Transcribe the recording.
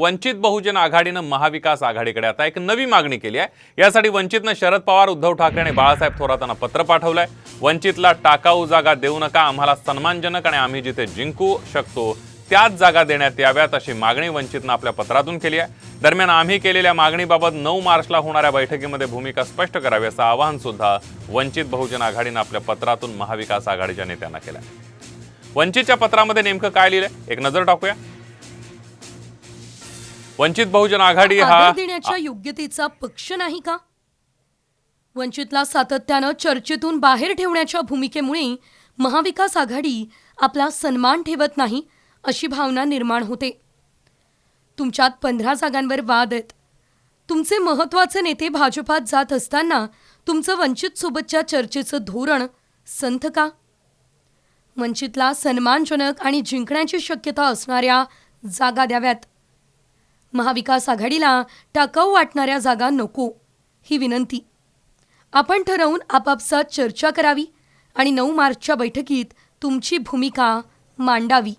वंचित बहुजन आघाडीनं महाविकास आघाडीकडे आता एक नवी मागणी केली आहे. यासाठी वंचितनं शरद पवार उद्धव ठाकरे आणि बाळासाहेब थोरातांना पत्र पाठवलंय. वंचितला टाकाऊ जागा देऊ नका आम्हाला सन्मानजनक आणि आम्ही जिथे जिंकू शकतो त्याच जागा देण्यात याव्यात अशी मागणी वंचितनं आपल्या पत्रातून केली आहे. दरम्यान आम्ही केलेल्या मागणीबाबत नऊ मार्चला होणाऱ्या बैठकीमध्ये भूमिका स्पष्ट करावी असं आवाहन सुद्धा वंचित बहुजन आघाडीनं आपल्या पत्रातून महाविकास आघाडीच्या नेत्यांना केलं आहे वंचितच्या पत्रामध्ये नेमकं काय लिहिलंय? एक नजर टाकूया. वंचित बहुजन आघाडी हा देण्याच्या योग्यतेचा पक्ष नाही का? वंचितला सातत्यानं चर्चेतून बाहेर ठेवण्याच्या भूमिकेमुळे महाविकास आघाडी आपला सन्मान ठेवत नाही अशी भावना निर्माण होते. तुमच्यात पंधरा जागांवर वाद आहेत. तुमचे महत्त्वाचे नेते भाजपात जात असताना तुमचं वंचित सोबतच्या चर्चेचं धोरण संथ का? वंचितला सन्मानजनक आणि जिंकण्याची शक्यता असणाऱ्या जागा द्याव्यात. महाविकास आघाडीला टाकाऊ वाटणाऱ्या जागा नको ही विनंती. आपण ठरवून आपापसात चर्चा करावी आणि नऊ मार्चच्या बैठकीत तुमची भूमिका मांडावी.